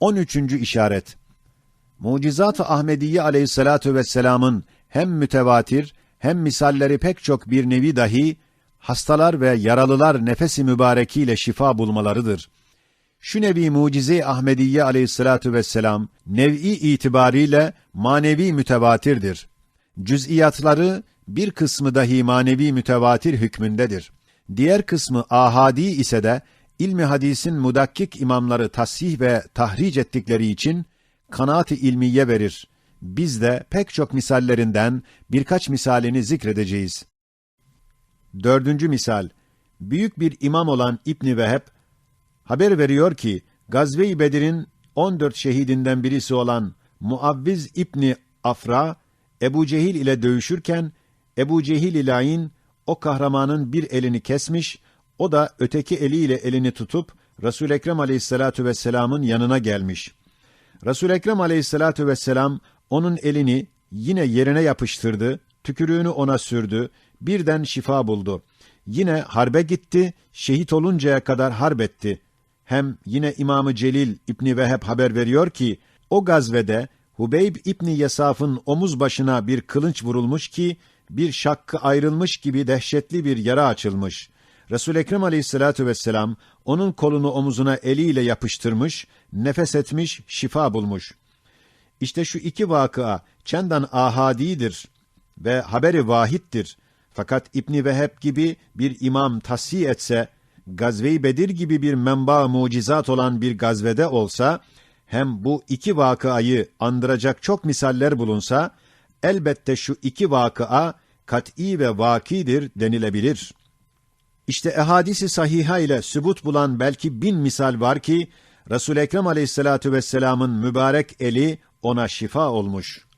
13. işaret. Mucizat-ı Ahmediye aleyhissalatu vesselam'ın hem mütevatir hem misalleri pek çok bir nevi dahi hastalar ve yaralılar nefesi mübarekiyle şifa bulmalarıdır. Şu nevi mucize Ahmediye aleyhissalatu vesselam nev'i itibariyle manevi mütevatirdir. Cüz'iyatları bir kısmı dahi manevi mütevatir hükmündedir. Diğer kısmı ahadi ise de ilmi hadisin mudakkik imamları tasih ve tahric ettikleri için kanaat-ı ilmiye verir. Biz de pek çok misallerinden birkaç misalini zikredeceğiz. Dördüncü misal. Büyük bir imam olan İbni Veheb, haber veriyor ki, Gazve-i Bedir'in 14 şehidinden birisi olan Muavviz İbni Afra, Ebu Cehil ile dövüşürken, Ebu Cehil ilayin o kahramanın bir elini kesmiş, o da öteki eliyle elini tutup, Resul-i Ekrem aleyhissalatu vesselamın yanına gelmiş. Resul-i Ekrem aleyhissalatu vesselam, onun elini yine yerine yapıştırdı, tükürüğünü ona sürdü, birden şifa buldu. Yine harbe gitti, şehit oluncaya kadar harbetti. Hem yine İmamı Celil İbni Veheb haber veriyor ki, o gazvede Hubeyb İbni Yasaf'ın omuz başına bir kılınç vurulmuş ki, bir şakkı ayrılmış gibi dehşetli bir yara açılmış. Resul Ekrem Aleyhissalatu vesselam onun kolunu omuzuna eliyle yapıştırmış, nefes etmiş, şifa bulmuş. İşte şu iki vakıa çendan ahadidir ve haberi vahittir. Fakat İbni Veheb gibi bir imam tasih etse, Gazve-i Bedir gibi bir menba mucizat olan bir gazvede olsa, hem bu iki vakıayı andıracak çok misaller bulunsa, elbette şu iki vakıa kat'î ve vakidir denilebilir. İşte ehadisi sahiha ile sübut bulan belki bin misal var ki, Resul-i Ekrem aleyhissalatu vesselamın mübarek eli ona şifa olmuş.''